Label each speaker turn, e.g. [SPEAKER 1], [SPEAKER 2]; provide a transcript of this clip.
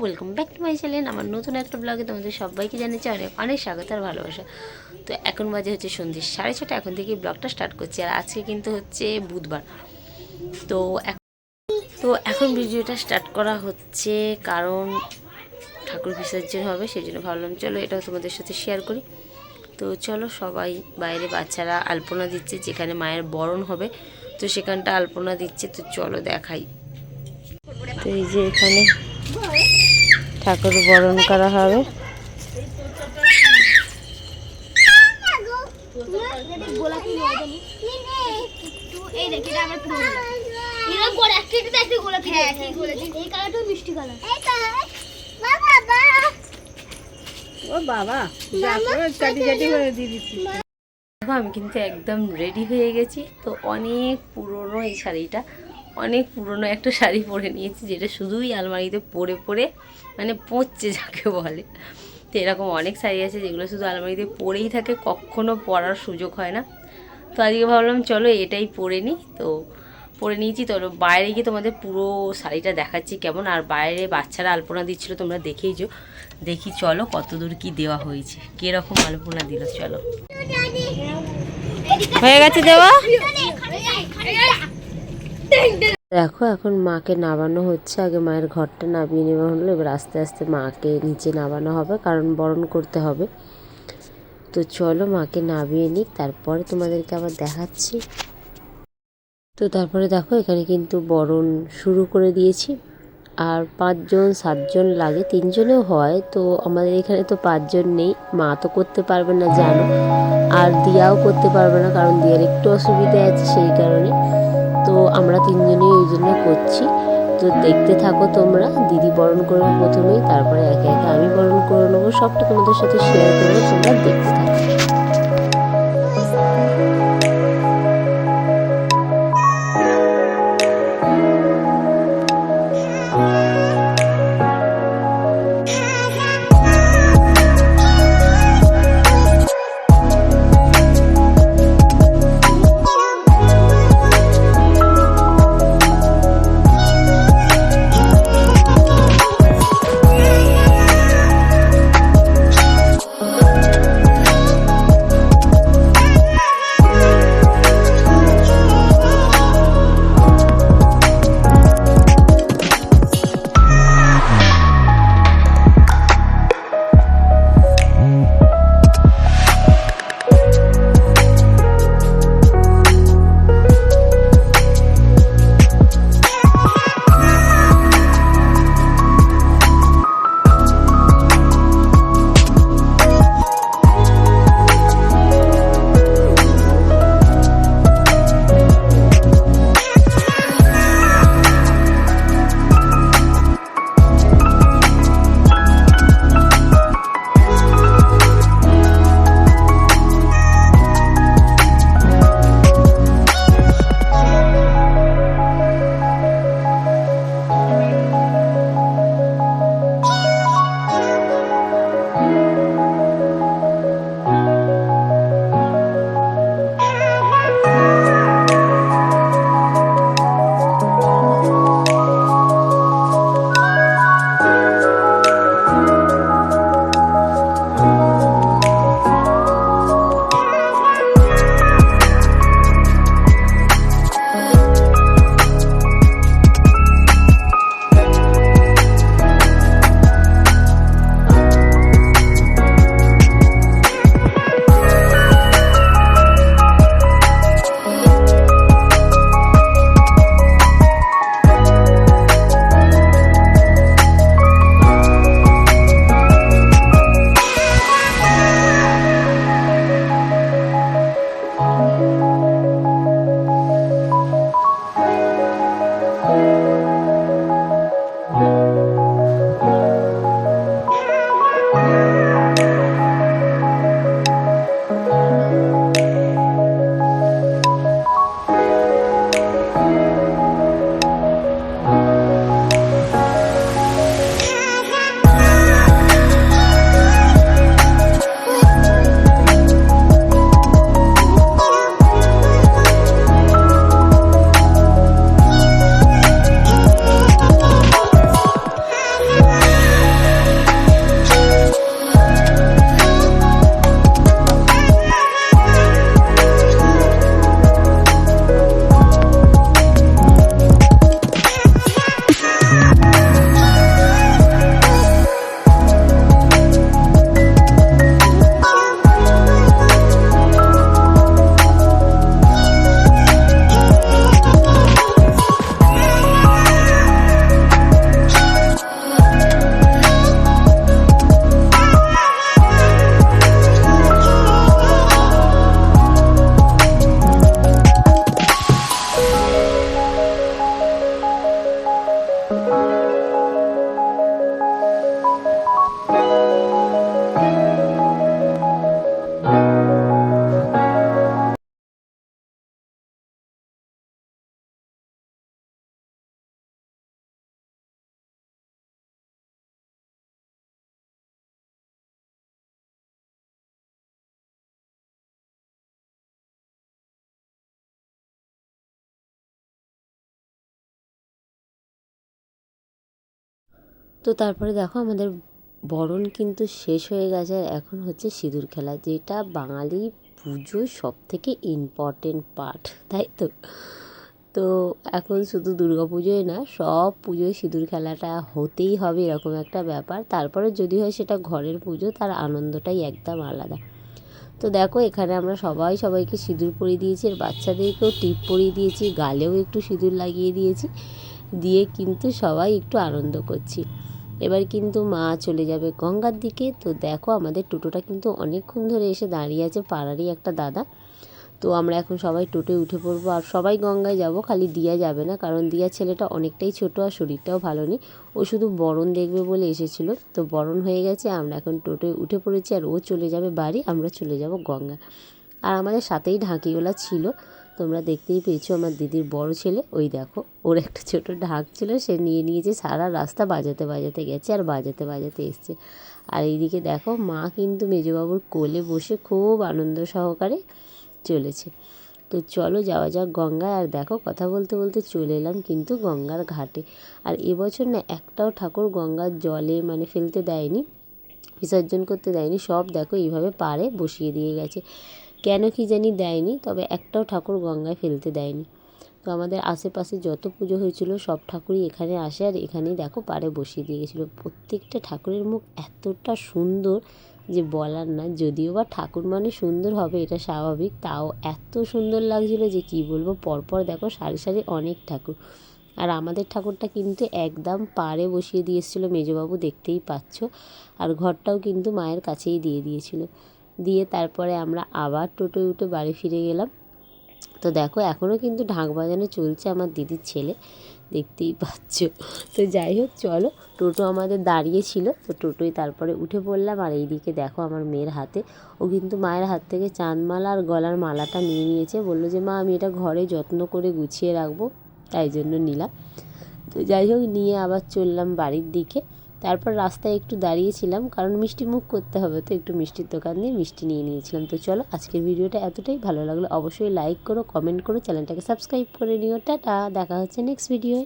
[SPEAKER 1] Welcome back to my channel আমার নতুন একটা ব্লগে তোমাদের সবাইকে জানিয়েছি অনেক অনেক স্বাগত আর ভালোবাসা। তো এখন বাজে হচ্ছে সন্ধ্যে সাড়ে ছটা, এখন থেকে ব্লগটা স্টার্ট করছি। আর আজকে কিন্তু হচ্ছে বুধবার। তো তো এখন ভিডিওটা স্টার্ট করা হচ্ছে কারণ ঠাকুর বিসর্জন হবে সেই জন্য ভাবলাম চলো এটাও তোমাদের সাথে শেয়ার করি। তো চলো সবাই বাইরে বাচ্চারা আলপনা দিচ্ছে, যেখানে মায়ের বরণ হবে। তো সেখানটা আলপনা দিচ্ছে, তো চলো দেখাই। তো এই যে এখানে ঠাকুর বরণ করা হবে।
[SPEAKER 2] হ্যাঁ
[SPEAKER 3] ও বাবা
[SPEAKER 1] আমি কিন্তু একদম রেডি হয়ে গেছি। তো অনেক পুরনো এই শাড়িটা। অনেক পুরনো একটা শাড়ি পরে নিয়েছি যেটা শুধুই আলমারিতে পরে পরে মানে পচছে যাকে বলে। তো এরকম অনেক শাড়ি আছে যেগুলো শুধু আলমারিতে পরেই থাকে কখনো পরার সুযোগ হয় না। তো আজকে ভাবলাম চলো এটাই পরে নিই। তো পরে নিয়েছি তো বাইরে গিয়ে তোমাদের পুরো শাড়িটা দেখাচ্ছি কেমন। আর বাইরে বাচ্চারা আলপনা দিচ্ছিল তোমরা দেখেইছো দেখি চলো কত দূর কি দেওয়া হয়েছে কীরকম আলপনা দিল চলো। হয়ে গেছে দেওয়া? দেখো, এখন মাকে নামানো হচ্ছে। আগে মায়ের ঘরটা নামিয়ে নেওয়া হলো। এবার আস্তে আস্তে মাকে নিচে নামানো হবে, কারণ বরণ করতে হবে। তো চলো মাকে নামিয়ে নিই তারপরে তোমাদেরকে আবার দেখাচ্ছি। তো তারপরে দেখো, এখানে কিন্তু বরণ শুরু করে দিয়েছি। আর পাঁচজন, সাতজন লাগে, তিনজনেও হয়। তো আমাদের এখানে তো পাঁচজন নেই। মা তো করতে পারবে না, জানো। আর দিয়াও করতে পারবে না, কারণ দিয়ার একটু অসুবিধা আছে সেই কারণে। তো আমরা তিনজনেই ওই জন্য করছি। তো দেখতে থাকো তোমরা, দিদি বরণ করবে প্রথমেই, তারপরে একে একে আমি বরণ করে নেব। সবটা তোমাদের সাথে শেয়ার করব, তোমরা দেখতে থাকো। তো তারপরে দেখো আমাদের বরণ কিন্তু শেষ হয়ে গেছে। এখন হচ্ছে সিঁদুর খেলা, যেটা বাঙালি পুজোর সব থেকে ইম্পর্টেন্ট পার্ট তাই তো? তো এখন শুধু দুর্গা পুজোয় না, সব পুজোয় সিঁদুর খেলাটা হতেই হবে এরকম একটা ব্যাপার। তারপরে যদি হয় সেটা ঘরের পুজো, তার আনন্দটাই একদম আলাদা। তো দেখো এখানে আমরা সবাই সবাইকে সিঁদুর পরিয়ে দিয়েছি, আর বাচ্চাদেরকেও টিপ পরিয়ে দিয়েছি, গালেও একটু সিঁদুর লাগিয়ে দিয়েছি, দিয়ে কিন্তু সবাই একটু আনন্দ করছি। এবার কিন্তু মা চলে যাবে গঙ্গার দিকে। তো দেখো আমাদের টোটোটা কিন্তু অনেকক্ষণ ধরে এসে দাঁড়িয়ে আছে পাড়ারই একটা দাদা। তো আমরা এখন সবাই টোটোয় উঠে পড়ব। আর সবাই গঙ্গায় যাব, খালি দিয়া যাবে না। কারণ দিয়া ছেলেটা অনেকটাই ছোট আর শরীরটাও ভালো নেই। ও শুধু বরণ দেখবে বলে এসেছিল। তো বরণ হয়ে গেছে, আমরা এখন টোটোয় উঠে পড়েছি। আর ও চলে যাবে বাড়ি, আমরা চলে যাব গঙ্গা আর আমাদের সাথেই ঢাকিওয়ালা ছিল। তোমরা দেখতেই পেয়েছ আমার দিদির বড় ছেলে। ওই দেখো, ওর একটা ছোট ঢাক ছিল, সে নিয়ে নিয়েছে, সারা রাস্তা বাজাতে বাজাতে গেছে আর বাজাতে বাজাতে এসছে। আর এইদিকে দেখো, মা কিন্তু মেজবাবুর কোলে বসে খুব আনন্দ সহকারে চলেছে। তো চলো যাওয়া যাক গঙ্গায়। আর দেখো, কথা বলতে বলতে চলে এলাম কিন্তু গঙ্গার ঘাটে। আর এবছর না একটাও ঠাকুর গঙ্গার জলে মানে ফেলতে দেয়নি, বিসর্জন করতে দেয়নি, সব দেখো এইভাবে পাড়ে বসিয়ে দিয়ে গেছে। কেন কি জানি দেয়নি, তবে একটাও ঠাকুর গঙ্গায় ফেলতে দেয়নি। তো আমাদের আশেপাশে যত পুজো হয়েছিল, সব ঠাকুরই এখানে আসে আর এখানেই দেখো পাড়ে বসিয়ে দিয়ে গেছিল। প্রত্যেকটা ঠাকুরের মুখ এতটা সুন্দর যে বলার না, যদিও বা ঠাকুর মানে সুন্দর হবে, এটা স্বাভাবিক, তাও এত সুন্দর লাগছিল যে কি বলব, পরপর দেখো সারি সারি অনেক ঠাকুর। আর আমাদের ঠাকুরটা কিন্তু একদম পাড়ে বসিয়ে দিয়ে এসেছিল, মেজবাবু দেখতেই পাচ্ছ, আর ঘরটাও কিন্তু মায়ের কাছেই দিয়ে দিয়েছিল। দিয়ে তারপরে আমরা আবার টোটোয় উঠে বাড়ি ফিরে গেলাম। তো দেখো এখনও কিন্তু ঢাক বাজানো চলছে আমার দিদির ছেলে। দেখতেই পাচ্ছ। তো যাই হোক, চলো, টোটো আমাদের দাঁড়িয়ে ছিল তো টোটোয় তারপরে উঠে পড়লাম। আর এইদিকে দেখো আমার মেয়ের হাতে, ও কিন্তু মায়ের হাত থেকে চাঁদমালা আর গলার মালাটা নিয়ে নিয়েছে। বলল যে, মা, আমি এটা ঘরে যত্ন করে গুছিয়ে রাখব। তাই জন্য নিলাম। তো যাই হোক, নিয়ে আবার চললাম বাড়ির দিকে। তারপর রাস্তায় একটু দাঁড়িয়েছিলাম, কারণ মিষ্টি মুখ করতে হবে তো একটু মিষ্টির দোকান দিয়ে মিষ্টি নিয়ে নিয়েছিলাম। তো চলো আজকের ভিডিওটা এতটাই, ভালো লাগল অবশ্যই লাইক করো কমেন্ট করো চ্যানেলটাকে সাবস্ক্রাইব করে নিও। টাটা, দেখা হচ্ছে নেক্সট ভিডিও